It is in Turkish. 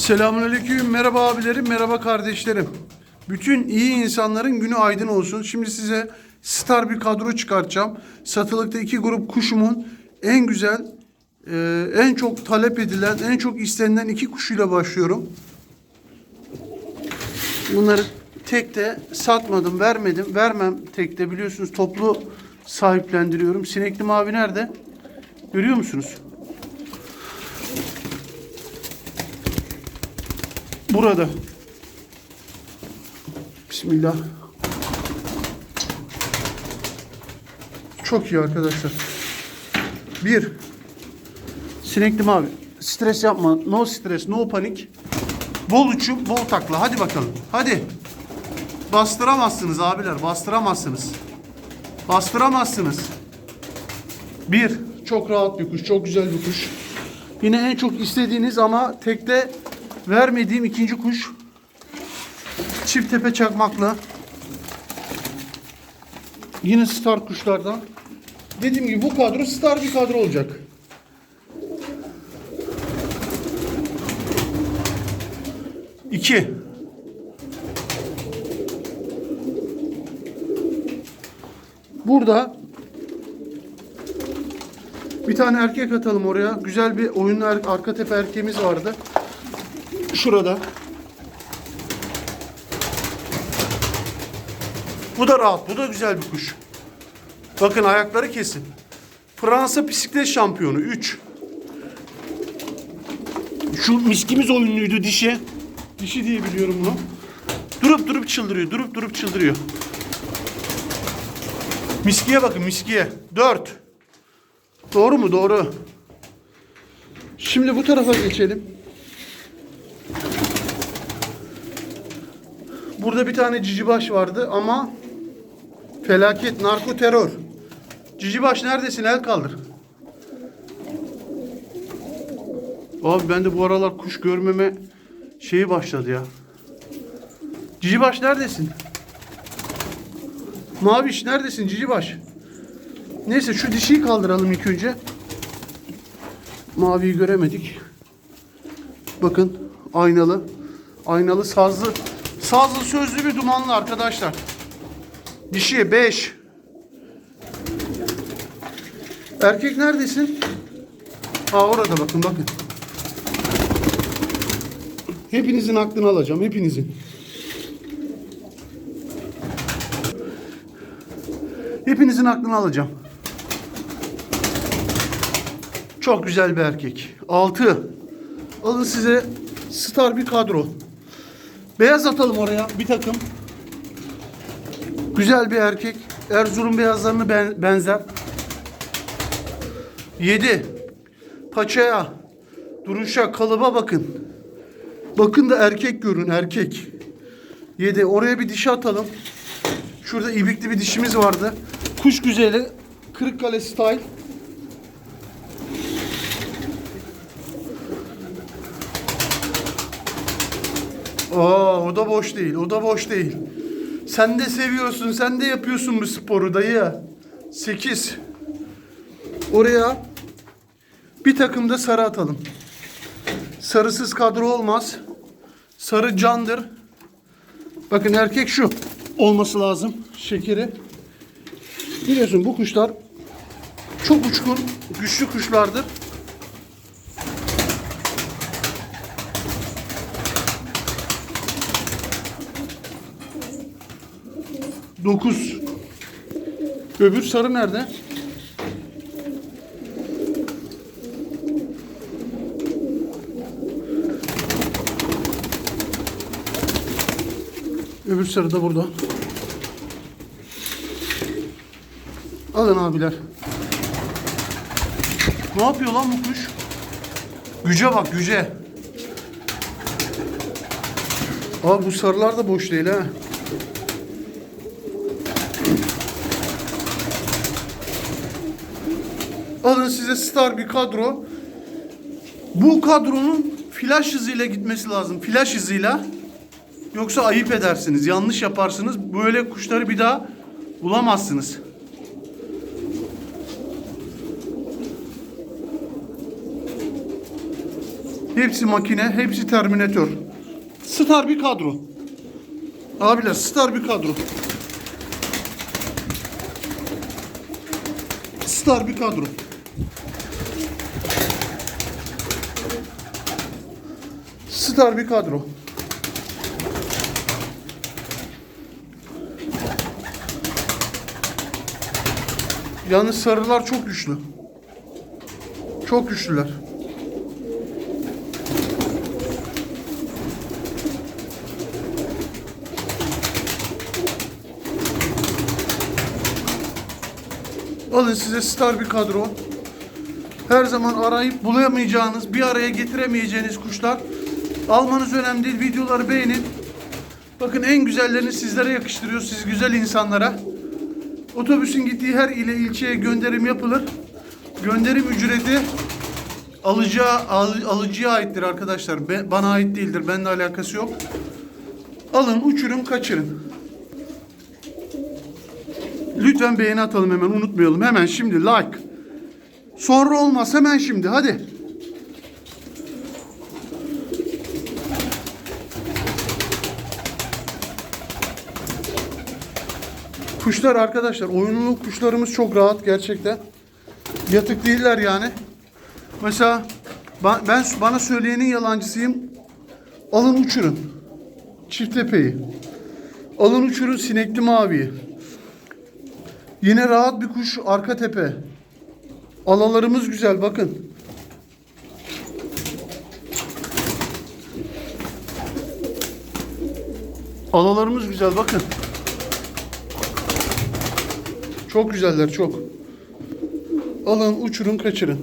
Selamünaleyküm. Merhaba abilerim, merhaba kardeşlerim. Bütün iyi insanların günü aydın olsun. Şimdi size star bir kadro çıkartacağım. Satılıkta iki grup kuşumun en güzel, e, en çok talep edilen, en çok istenilen iki kuşuyla başlıyorum. Bunları tekte satmadım, vermedim. Vermem tekte biliyorsunuz toplu sahiplendiriyorum. Sinekli mavi nerede? Görüyor musunuz? Burada. Bismillah. Çok iyi arkadaşlar. Bir. Sinekli mavi. Stres yapma. No stres, no panik. Bol uçum, bol takla. Hadi bakalım. Hadi. Bastıramazsınız abiler. Bastıramazsınız. Bastıramazsınız. Bir. Çok rahat bir kuş. Çok güzel bir kuş. Yine en çok istediğiniz ama tekte vermediğim ikinci kuş. Çift tepe çakmakla. Yine star kuşlardan. Dediğim gibi bu kadro star bir kadro olacak. İki. Burada bir tane erkek atalım oraya. Güzel bir oyunlu arka tepe erkeğimiz vardı. Şurada. Bu da rahat. Bu da güzel bir kuş. Bakın ayakları kesin. Fransa bisiklet şampiyonu 3. Şu miskimiz oyunluydu dişi. Dişi diye biliyorum bunu. Durup durup çıldırıyor. Durup durup çıldırıyor. Miskiye bakın miskiye. 4. Doğru mu? Doğru. Şimdi bu tarafa geçelim. Burada bir tane cicibaş vardı ama felaket, narko terör. Cicibaş neredesin? El kaldır. Abi ben de bu aralar kuş görmeme şeyi başladı ya. Cicibaş neredesin? Maviş neredesin Cicibaş? Neyse şu dişiyi kaldıralım ilk önce. Maviyi göremedik. Bakın aynalı. Aynalı sazlı. Sazlı sözlü bir dumanlı arkadaşlar. Dişi 5. Erkek neredesin? Aa orada bakın bakın. Hepinizin aklını alacağım. Hepinizin. Hepinizin aklını alacağım. Çok güzel bir erkek. 6. Alın size star bir kadro. Beyaz atalım oraya bir takım. Güzel bir erkek. Erzurum beyazlarını ben, benzer. 7. Paçaya, duruşa, kalıba bakın. Bakın da erkek görün erkek. 7. Oraya bir dişi atalım. Şurada ibikli bir dişimiz vardı. Kuş güzeli. Kırıkkale style. Aa, o da boş değil. O da boş değil. Sen de seviyorsun. Sen de yapıyorsun bu sporu dayı. 8. Oraya bir takım da sarı atalım. Sarısız kadro olmaz. Sarı candır. Bakın erkek şu olması lazım. Şekeri. Biliyorsun bu kuşlar çok uçkun, güçlü kuşlardır. Dokuz. Öbür sarı nerede? Öbür sarı da burada. Alın abiler. Ne yapıyor lan bu kuş? Güce bak güce. Abi bu sarılar da boş değil ha. Alın size star bir kadro. Bu kadronun flash hızıyla gitmesi lazım. Flash hızıyla. Yoksa ayıp edersiniz. Yanlış yaparsınız. Böyle kuşları bir daha bulamazsınız. Hepsi makine, hepsi terminatör. Star bir kadro. Abiler star bir kadro. Star bir kadro. Star bir kadro. Yalnız sarılar çok güçlü. Çok güçlüler. Alın size star bir kadro. Her zaman arayıp bulamayacağınız, bir araya getiremeyeceğiniz kuşlar. Almanız önemli değil. Videoları beğenin. Bakın en güzellerini sizlere yakıştırıyor. Siz güzel insanlara. Otobüsün gittiği her ile ilçeye gönderim yapılır. Gönderim ücreti alıcıya, al- alıcıya aittir arkadaşlar. Be- bana ait değildir. Benimle alakası yok. Alın, uçurun, kaçırın. Lütfen beğeni atalım hemen unutmayalım. Hemen şimdi like. Sonra olmaz hemen şimdi hadi. Kuşlar arkadaşlar oyunlu kuşlarımız çok rahat gerçekten. Yatık değiller yani. Mesela ben, ben bana söyleyenin yalancısıyım. Alın uçurun. Çift tepeyi. Alın uçurun sinekli maviyi. Yine rahat bir kuş arka tepe. Alalarımız güzel bakın. Alalarımız güzel bakın. Çok güzeller çok. Alın uçurun kaçırın.